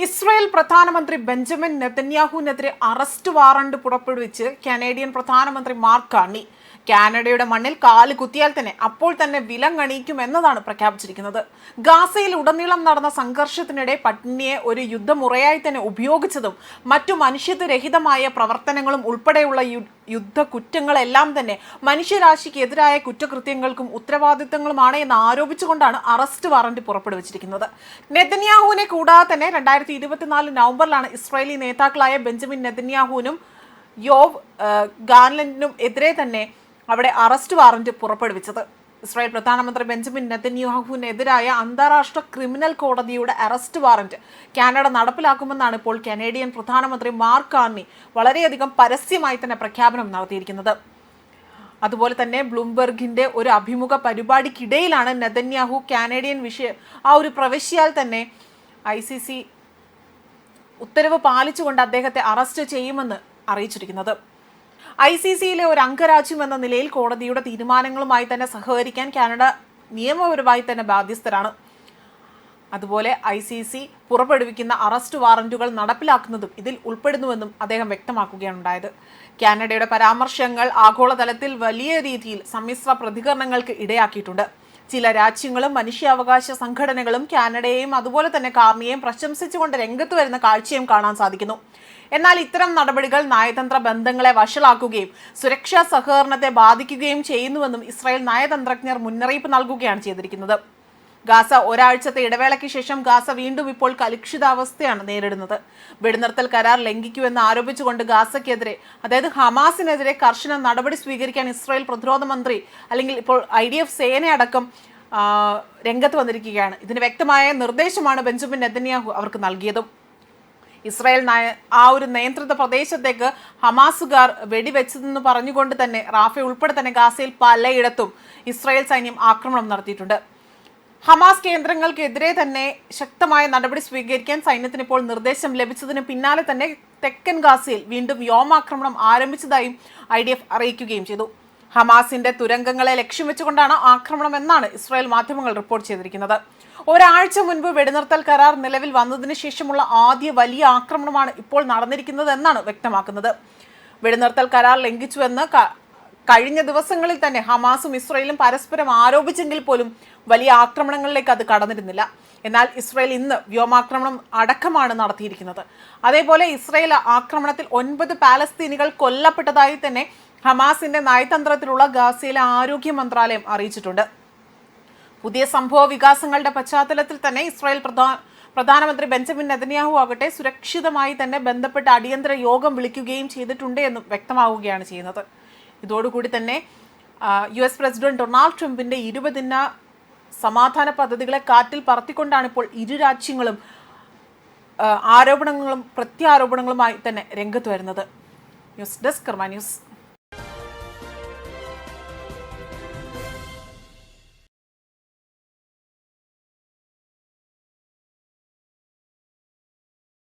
Israel പ്രധാനമന്ത്രി Benjamin നെതന്യാഹുവിനെതിരെ arrest warrant പുറപ്പെടുവിച്ച് കനേഡിയൻ പ്രധാനമന്ത്രി മാർക്ക് കാർണി കാനഡയുടെ മണ്ണിൽ കാൽ കുത്തിയാൽ തന്നെ അപ്പോൾ തന്നെ വിലങ്ങണിയിക്കും എന്നതാണ് പ്രഖ്യാപിച്ചിരിക്കുന്നത്. ഗാസയിൽ ഉടനീളം നടന്ന സംഘർഷത്തിനിടെ പട്ടിണിയെ ഒരു യുദ്ധമുറയായി തന്നെ ഉപയോഗിച്ചതും മറ്റു മനുഷ്യത്വരഹിതമായ പ്രവർത്തനങ്ങളും ഉൾപ്പെടെയുള്ള യുദ്ധ കുറ്റങ്ങളെല്ലാം തന്നെ മനുഷ്യരാശിക്ക് എതിരായ കുറ്റകൃത്യങ്ങൾക്കും ഉത്തരവാദിത്തങ്ങളുമാണ് എന്ന് ആരോപിച്ചുകൊണ്ടാണ് അറസ്റ്റ് വാറന്റ് പുറപ്പെടുവിച്ചിരിക്കുന്നത്. നെതന്യാഹുവിനെ കൂടാതെ തന്നെ രണ്ടായിരത്തി ഇരുപത്തിനാല് നവംബറിലാണ് ഇസ്രായേലി നേതാക്കളായ ബെഞ്ചമിൻ നെതന്യാഹുവിനും യോവ് ഏഹ്, ഗാൻലൻഡിനും എതിരെ തന്നെ അവിടെ അറസ്റ്റ് വാറന്റ് പുറപ്പെടുവിച്ചത്. ഇസ്രായേൽ പ്രധാനമന്ത്രി ബെഞ്ചമിൻ നെതന്യാഹുവിനെതിരായ അന്താരാഷ്ട്ര ക്രിമിനൽ കോടതിയുടെ അറസ്റ്റ് വാറന്റ് കാനഡ നടപ്പിലാക്കുമെന്നാണ് ഇപ്പോൾ കനേഡിയൻ പ്രധാനമന്ത്രി മാർക്ക് കാർണി വളരെയധികം പരസ്യമായി തന്നെ പ്രഖ്യാപനം നടത്തിയിരിക്കുന്നത്. അതുപോലെ തന്നെ ബ്ലൂംബെർഗിന്റെ ഒരു അഭിമുഖ പരിപാടിക്കിടയിലാണ് നെതന്യാഹു കാനേഡിയൻ വിഷയ ആ ഒരു പ്രവശ്യാൽ തന്നെ ഐ സി സി ഉത്തരവ് പാലിച്ചുകൊണ്ട് അദ്ദേഹത്തെ അറസ്റ്റ് ചെയ്യുമെന്ന് അറിയിച്ചിരിക്കുന്നത്. ഐ സി സിയിലെ ഒരു അംഗരാജ്യം എന്ന നിലയിൽ കോടതിയുടെ തീരുമാനങ്ങളുമായി തന്നെ സഹകരിക്കാൻ കാനഡ നിയമപരമായി തന്നെ ബാധ്യസ്ഥരാണ്. അതുപോലെ ഐ സി സി പുറപ്പെടുവിക്കുന്ന അറസ്റ്റ് വാറന്റുകൾ നടപ്പിലാക്കുന്നതും ഇതിൽ ഉൾപ്പെടുന്നുവെന്നും അദ്ദേഹം വ്യക്തമാക്കുകയാണ് ഉണ്ടായത് കാനഡയുടെ പരാമർശങ്ങൾ ആഗോളതലത്തിൽ വലിയ രീതിയിൽ സമ്മിശ്ര പ്രതികരണങ്ങൾക്ക് ഇടയാക്കിയിട്ടുണ്ട്. ചില രാജ്യങ്ങളും മനുഷ്യാവകാശ സംഘടനകളും കാനഡയെയും അതുപോലെ തന്നെ കാർണിയെയും പ്രശംസിച്ചുകൊണ്ട് രംഗത്ത് വരുന്ന കാഴ്ചയും കാണാൻ സാധിക്കുന്നു. എന്നാൽ ഇത്തരം നടപടികൾ നയതന്ത്ര ബന്ധങ്ങളെ വഷളാക്കുകയും സുരക്ഷാ സഹകരണത്തെ ബാധിക്കുകയും ചെയ്യുന്നുവെന്നും ഇസ്രായേൽ നയതന്ത്രജ്ഞർ മുന്നറിയിപ്പ് നൽകുകയാണ് ചെയ്തിരിക്കുന്നത്. ഗാസ ഒരാഴ്ചത്തെ ഇടവേളയ്ക്ക് ശേഷം ഗാസ വീണ്ടും ഇപ്പോൾ കലുഷിതാവസ്ഥയാണ് നേരിടുന്നത്. വെടിനിർത്തൽ കരാർ ലംഘിക്കുമെന്ന് ആരോപിച്ചുകൊണ്ട് ഗാസയ്ക്കെതിരെ അതായത് ഹമാസിനെതിരെ കർശന നടപടി സ്വീകരിക്കാൻ ഇസ്രായേൽ പ്രതിരോധ മന്ത്രി അല്ലെങ്കിൽ ഇപ്പോൾ ഐ ഡി എഫ് സേനയടക്കം രംഗത്ത് വന്നിരിക്കുകയാണ്. ഇതിന് വ്യക്തമായ നിർദ്ദേശമാണ് ബെഞ്ചമിൻ നെതന്യാഹു അവർക്ക് നൽകിയതും. ഇസ്രായേൽ നയ ആ ഒരു നിയന്ത്രിത പ്രദേശത്തേക്ക് ഹമാസുകാർ വെടിവെച്ചതെന്ന് പറഞ്ഞുകൊണ്ട് തന്നെ റാഫെ ഉൾപ്പെടെ തന്നെ ഗാസയിൽ പലയിടത്തും ഇസ്രായേൽ സൈന്യം ആക്രമണം നടത്തിയിട്ടുണ്ട്. ഹമാസ് കേന്ദ്രങ്ങൾക്കെതിരെ തന്നെ ശക്തമായ നടപടി സ്വീകരിക്കാൻ സൈന്യത്തിന് ഇപ്പോൾ നിർദ്ദേശം ലഭിച്ചതിന് പിന്നാലെ തന്നെ തെക്കൻ ഗാസയിൽ വീണ്ടും വ്യോമാക്രമണം ആരംഭിച്ചതായും ഐ ഡി എഫ് അറിയിക്കുകയും ചെയ്തു. ഹമാസിന്റെ തുരങ്കങ്ങളെ ലക്ഷ്യം വെച്ചുകൊണ്ടാണ് ആക്രമണം എന്നാണ് ഇസ്രായേൽ മാധ്യമങ്ങൾ റിപ്പോർട്ട് ചെയ്തിരിക്കുന്നത്. ഒരാഴ്ച മുൻപ് വെടിനിർത്തൽ കരാർ നിലവിൽ വന്നതിന് ശേഷമുള്ള ആദ്യ വലിയ ആക്രമണമാണ് ഇപ്പോൾ നടന്നിരിക്കുന്നത് എന്നാണ് വ്യക്തമാക്കുന്നത്. വെടിനിർത്തൽ കരാർ ലംഘിച്ചുവെന്ന് കഴിഞ്ഞ ദിവസങ്ങളിൽ തന്നെ ഹമാസും ഇസ്രയേലും പരസ്പരം ആരോപിച്ചെങ്കിൽ പോലും വലിയ ആക്രമണങ്ങളിലേക്ക് അത് കടന്നിരുന്നില്ല. എന്നാൽ ഇസ്രയേൽ ഇന്ന് വ്യോമാക്രമണം അടക്കമാണ് നടത്തിയിരിക്കുന്നത്. അതേപോലെ ഇസ്രയേൽ ആക്രമണത്തിൽ ഒൻപത് പാലസ്തീനികൾ കൊല്ലപ്പെട്ടതായി തന്നെ ഹമാസിന്റെ നയതന്ത്രത്തിലുള്ള ഗാസയിലെ ആരോഗ്യ മന്ത്രാലയം അറിയിച്ചിട്ടുണ്ട്. പുതിയ സംഭവ വികാസങ്ങളുടെ പശ്ചാത്തലത്തിൽ തന്നെ ഇസ്രായേൽ പ്രധാന പ്രധാനമന്ത്രി ബെഞ്ചമിൻ നെതന്യാഹു ആകട്ടെ സുരക്ഷിതമായി തന്നെ ബന്ധപ്പെട്ട അടിയന്തര യോഗം വിളിക്കുകയും ചെയ്തിട്ടുണ്ട് എന്നും വ്യക്തമാവുകയാണ് ചെയ്യുന്നത്. ഇതോടുകൂടി തന്നെ യു എസ് പ്രസിഡന്റ് ഡൊണാൾഡ് ട്രംപിന്റെ ഇരുപതിന സമാധാന പദ്ധതികളെ കാറ്റിൽ പറത്തിക്കൊണ്ടാണ് ഇപ്പോൾ ഇരു രാജ്യങ്ങളും ആരോപണങ്ങളും പ്രത്യാരോപണങ്ങളുമായി തന്നെ രംഗത്ത് വരുന്നത്. News desk Karma news.